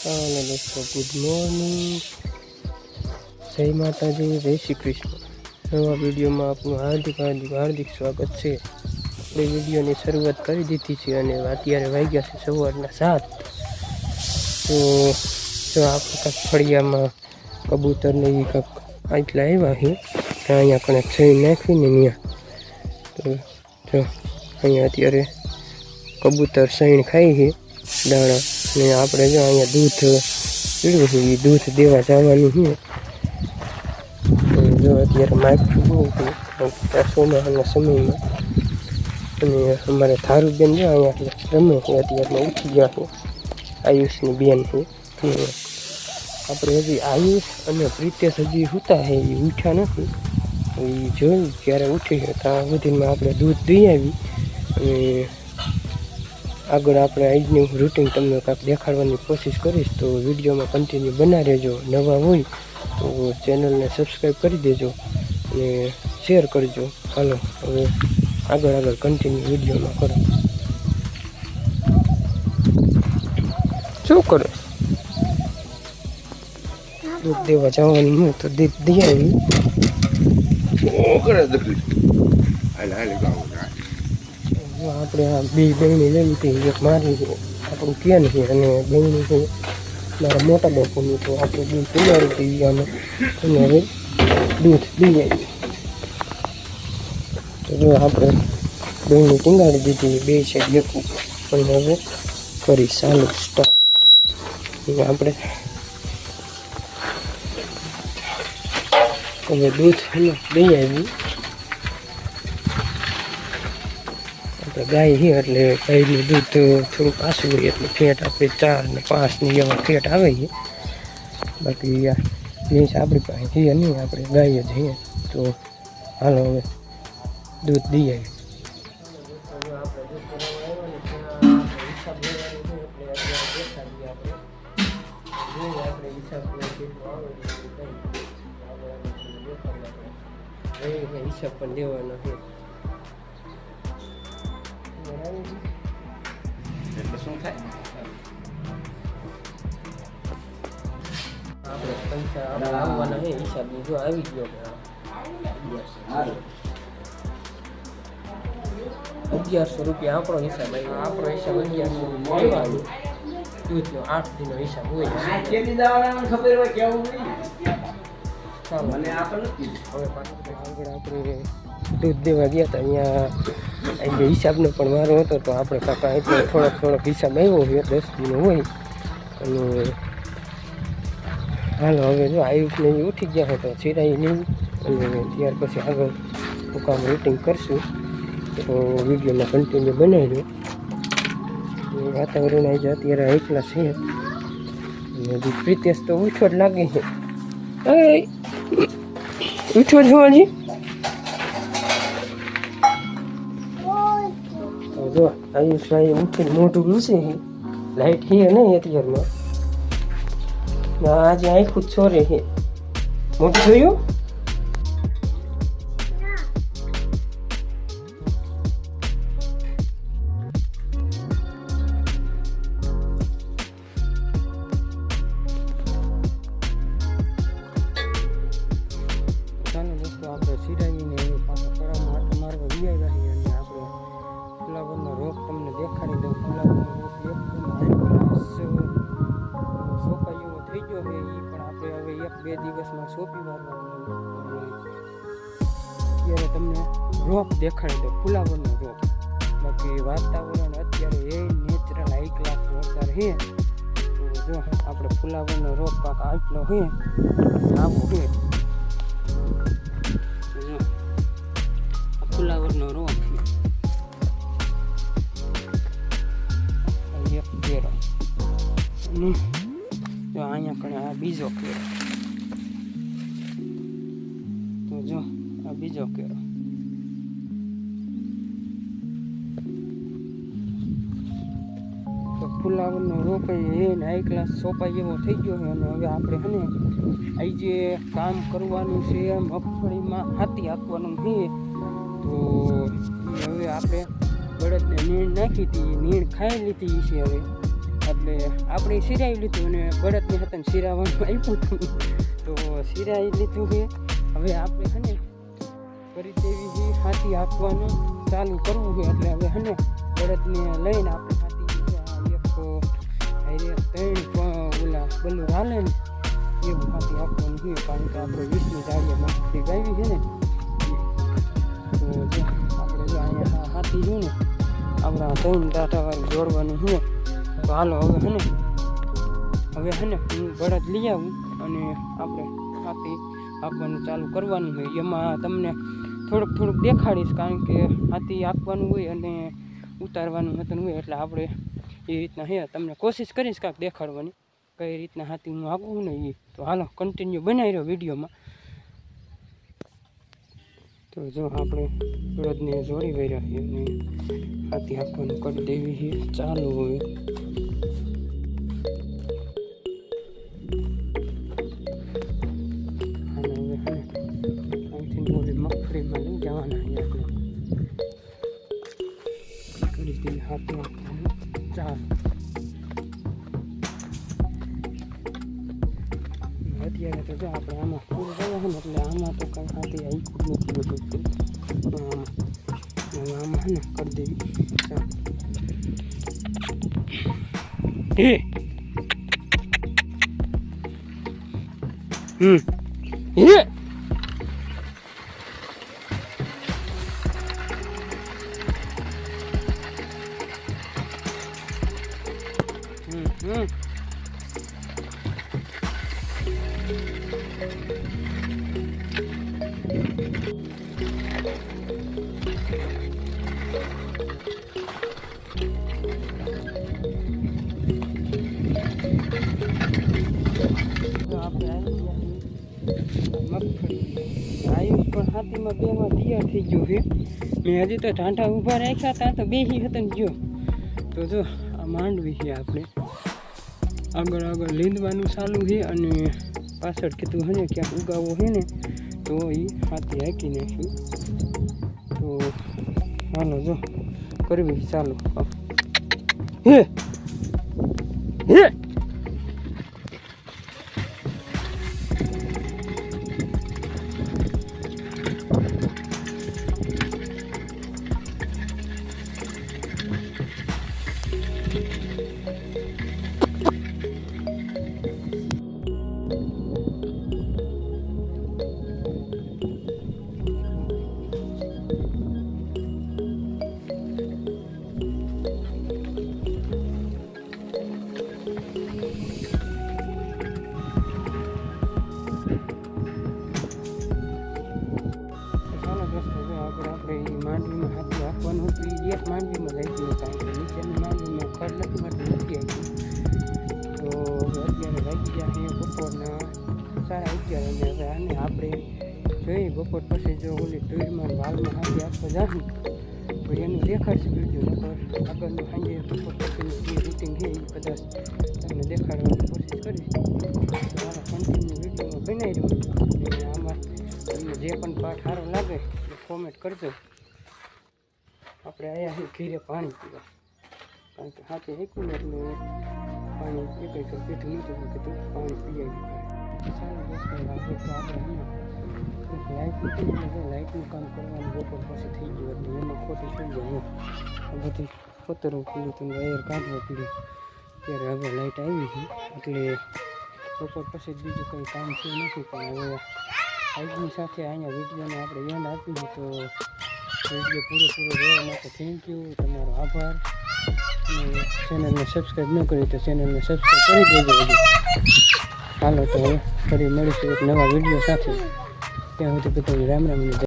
હાલો દોસ્તો good morning જય માતાજી, જય શ્રી કૃષ્ણ. નવા વિડીયોમાં આપનું હાર્દિક હાર્દિક હાર્દિક સ્વાગત છે. આપણે વિડીયોની શરૂઆત કરી દીધી છે અને અત્યારે વાગ્યા છે સવારના સાત. તો જો આપણે કાંઈક ફળિયામાં કબૂતરને એ કાંઈક આટલા આવ્યા છે, તો અહીંયા કણે થઈ નાખીને અહીંયા તો જો, અહીંયા અત્યારે કબૂતર સૈણ ખાઈ છે, દાણા. ને આપણે જો અહીંયા દૂધ પીડું છે એ દૂધ દેવા જવાનું છે. જો અત્યારે માઇક ફૂગવું સોના ચોમાસાના સમયમાં અને અમારે થારુબેન જો અહીંયા રમે છે અત્યારમાં ઉઠી ગયા છે. આયુષની બેન છે. આપણે હજી આયુષ અને પ્રિતેશ હજી સૂતા છે એ ઉઠ્યા નથી. એ જોયું જ્યારે ઉઠી છે ત્યાં સુધીમાં આપણે દૂધ દઈ આવી. અને આગળ આપણે આજનું રૂટિન તમને કાંઈક દેખાડવાની કોશિશ કરીશ, તો વિડીયોમાં કન્ટિન્યુ બના રહેજો. નવા હોય તો ચેનલને સબસ્ક્રાઈબ કરી દેજો અને શેર કરજો. હાલો, હવે આગળ આગળ કન્ટિન્યુ વિડીયોમાં કરો. શું કરે? દૂધ દેવા જવાનું હું તો દીધ દઈ આવી. શું કરે હાલ હાલ, ગાવું. આપણે આ બે બહેની લેવી હતી એક મારી છે, આપણું કેન છે અને બહેની છે, મારા મોટા બાપુની તો આપણે બે કુમારી હતી અને એને હવે દૂધ દઈ આવી તો જો આપણે બહેની ટીંગાડી દીધી, બે છે એકું અને હવે કરી ચાલુ સ્ટાર્ટ આપણે હવે દૂધ દઈ આવી આપણે ગાય છે એટલે ગાયનું દૂધ થોડું પાછું હોય એટલે ફેટ આપણે ચાર ને પાંચ ને એવા ફેટ આવે છે. બાકી ભેંસ આપણી પાસે છે નહીં, આપણે ગાય જ છે તો હાલો હવે દૂધ દઈ આવી હિસાબ પણ દેવાનો છે. આપણે પૈસા આપણે હિસાબની જો આવી ગયો અગિયારસો રૂપિયા આપણો હિસાબ આવ્યો. આપણો હિસાબ અગિયારસો આવ્યો. દૂધનો આઠ દિનો હિસાબ હોય. ખબર હોય કેવું ચાલો. મને આપણ હવે આગળ આપણે દૂધ દેવા ગયા હતા અહીંયા આજે હિસાબનો પણ વારો હતો તો આપણે કાકા એટલે થોડોક થોડોક હિસાબ આવ્યો હોય દસ દિનો હોય. અને હાલો, હવે જો આયુષને ઉઠી ગયા હતા ચિરાઈ નહીં. અને ત્યાર પછી આગળ કામ રૂટિંગ કરશું. તો વિડીયોમાં કન્ટિન્યુ બનાવી દો વાતાવરણ જાય અત્યારે એકલા છે. અને પ્રિતેશ તો ઉઠો જ લાગે છે. ઉઠો છો જો આયુષભાઈ ઉઠીને મોઢું લૂસે છે લાઈટ હે ને અત્યારમાં. આજે આખું છોરે હે. મોઢું જોયું? સોંપી અત્યારે તમને રોપ દેખાડી દઉં, ફુલાવરનો રોપ બાકી વાતાવરણ અત્યારે એ નેચરલ હાઈ ક્લાસ જોરદાર છે. તો જો, આપણે ફુલાવરનો રોપ કાંક આટલો છે. આવો છે. ફુલાવરનો રોપ કેરો જો અહીંયા કણે આ બીજો કેરો બીજો કેરો તો ફુલાવરનો રોપ એ ને હાઈ ક્લાસ સોપાઈ એવો થઈ ગયો છે અને હવે આપણે છે ને જે કામ કરવાનું છે મગફળીમાં હાથી આપવાનું છે, તો હવે આપણે બળદને નીણ નાખી હતી નીણ ખાઈ લીધી છે હવે. એટલે આપણે સિરાવી લીધું અને બળદની હતા સિરાવાનું આપ્યું હતું. તો સિરાવી લીધું છે. હવે આપણે છે ને કરી દેવી છે હાથી આપવાનું ચાલુ કરવું છે. એટલે હવે છે ને બળદને લઈને આપણે હાથી એક હારે ત્રણ ઓલા બલું હાલે ને એવું હાથી આપવાનું છે. કારણ કે આપણે વીસની જાડીએ મગફળી ગાવી છે ને. તો આપણે જો અહીંયા હાથી જોઈએ ને, આપણા ત્રણ દાંટાવાળું જોડવાનું છે તો હાલો હવે છે ને હવે છે ને હું બળદ લઈ આવું અને આપણે હાથી આપવાનું ચાલુ કરવાનું હોય. એમાં તમને થોડુંક થોડુંક દેખાડીશ કારણ કે હાથી આપવાનું હોય અને ઉતારવાનું હતું હોય એટલે આપણે એ રીતના હે, તમને કોશિશ કરીશ કાંઈક દેખાડવાની કઈ રીતના હાથી હું આપું ને એ તો હાલો કન્ટિન્યુ બનાવી રહ્યો વિડીયોમાં. તો જો આપણે બળદને જોડી રહ્યા છીએ અને હાથી આપવાનું કરી દેવી ચાલુ હવે આપણે કરી દેવી હાથી આપવાનું ચાલુ અત્યારે તો જો આપણે આમાં પૂરું ગયા ને એટલે આમાં તો કંઈ હાથી આવી જ નથી બધું પણ આમાં હવે આમાં હે ને કરી દેવી ચાલો હે હમ હે હાથીમાં બેમાં તૈયાર થઈ ગયો છે મેં હજી તો ઢાંઢા ઊભા રાખ્યા હતા તો બેસી હતા ને ગયો તો જો માંડવી છે આપણે. આગળ આગળ લીંદવાનું ચાલુ છે અને પાછળ કીધું હે ને ક્યાંક ઉગાવો છે ને, તો એ હાથે હાકી નાખ્યું તો હાલો જો, કરવી ચાલો. હે! અને હવે આને આપણે જોઈ બપોર પછી જો ઓલી તુરમાં વાલમાં હાજી આપવા જાશું તો એનું દેખાડશે વીડિયો નકર આગળનું સાંજે બપોર પછીનું જે રૂટિંગ એ કદાચ તમને દેખાડવાની કોશિશ કરીશ. મારા કન્ટિન્યુ વિડીયોમાં બનાવી દઉં અને આમાં તમને જે પણ પાઠ સારો લાગે એ કોમેન્ટ કરજો. આપણે છીએ ઘીરે પાણી પીવા. કારણ કે હાથે ને એટલે પાણી એક એક પીઠું નથી કીધું પાણી પી આવી સારું દોસ્તો લાગે તો આપણે હે લાઇટ મૂકી એટલે લાઇટનું કામ કરવાનું બપોર પછી થઈ ગયું એટલે એમાં ખોટી થઈ જાય આ બધી પતરું પીડ્યું હતું વાયર કાઢવા પીડ્યું ત્યારે હવે લાઇટ આવી છે એટલે બપોર પછી જ બીજું કંઈ કામ થયું નથી પણ હવે આજની સાથે અહીંયા વિડીયોને આપણે એન્ડ આપીશું તો વીડિયો પૂરેપૂરો જોવા માટે થેન્ક યુ તમારો આભાર અને ચેનલને સબસ્ક્રાઈબ ન કરી તો ચેનલને સબસ્ક્રાઈબ કરી દેજો હજી હાલો તો હવે ફરી મળીશું એક નવા વીડિયો સાથે. ત્યાં સુધી બધાને રામ રામ